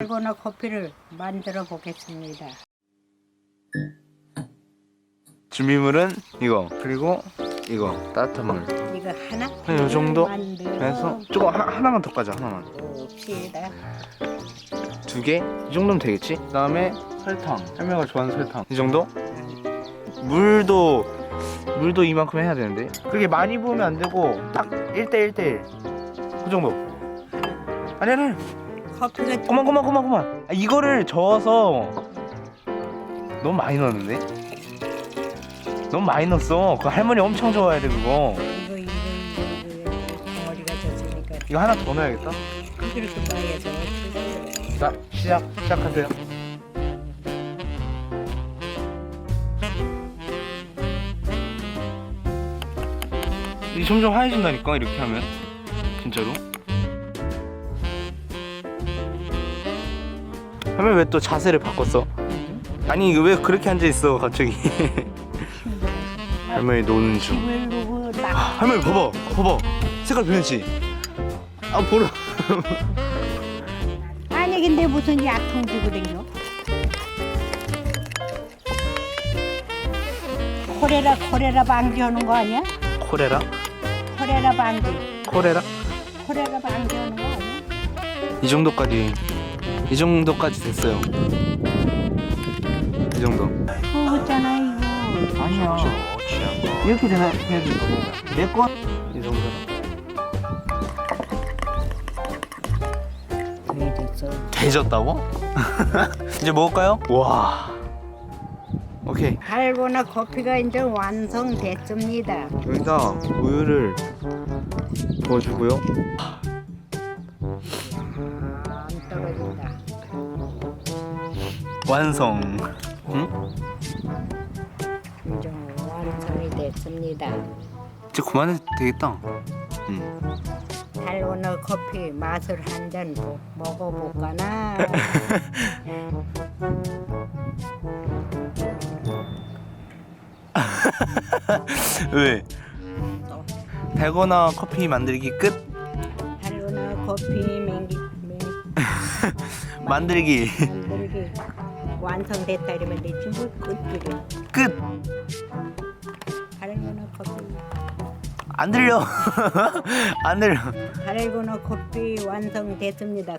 달고나 커피를 만들어 보겠습니다. 준비물은 이거 그리고 이거 따뜻한 물. 이거 하나 네, 요 정도 해서 조금 하, 하나만 더 까자 하나만. 봅시다. 두 개? 이 정도면 되겠지? 그다음에 설탕. 할머니가 좋아하는 설탕. 이 정도? 물도 물도 이만큼 해야 되는데. 그렇게 많이 부으면 안 되고 딱 1대 1대1. 그 정도. 아니 아니. 커 좀 그만 그만 그만 그만. 아, 이거를 저어서 너무 많이 넣었는데? 너무 많이 넣었어. 그 할머니 엄청 좋아해야 돼 그거. 이거 이거 이거 이거 덩어리가 졌으니까 이거 하나 더 넣어야겠다. 그렇게 봐야죠. 자 시작 시작하세요. 이 점점 하얘진다니까 이렇게 하면 진짜로. 할머니 왜또 자세를 바꿨어? 아니 왜 그렇게 앉아 있어 갑자기? 할머니 노는 중. 나 할머니 봐봐 봐봐 색깔 변했지? 아 보라. 아니 근데 무슨 약통 쥐고 댕겨? 코레라 코레라 방지하는 거 아니야? 코레라? 코레라 방지 코레라? 코레라 방지하는 거 아니야? 이 정도까지 이 정도까지 됐어요. 이 정도. 그거잖아 이거. 아니야. 이렇게 되나 해야 된다. 내 건. 이 정도. 되졌다고? 이제 먹을까요? 와. 오케이. 달고나 커피가 이제 완성됐습니다. 여기다 우유를 부어주고요. 안 떨어진다. 완성. 응? 이제 완성이 됐습니다. 이제 그만해도 되겠다. 응. 달고나 커피 맛을 한 잔 먹어볼까나. 왜? 달고나 커피 만들기 끝. 달고나 커피 만들기 만들기 완성됐다 이러면 되지 뭐 끝이래. 끝. 달고나 커피 안 들려. 안 들려. 달고나 커피 완성됐습니다.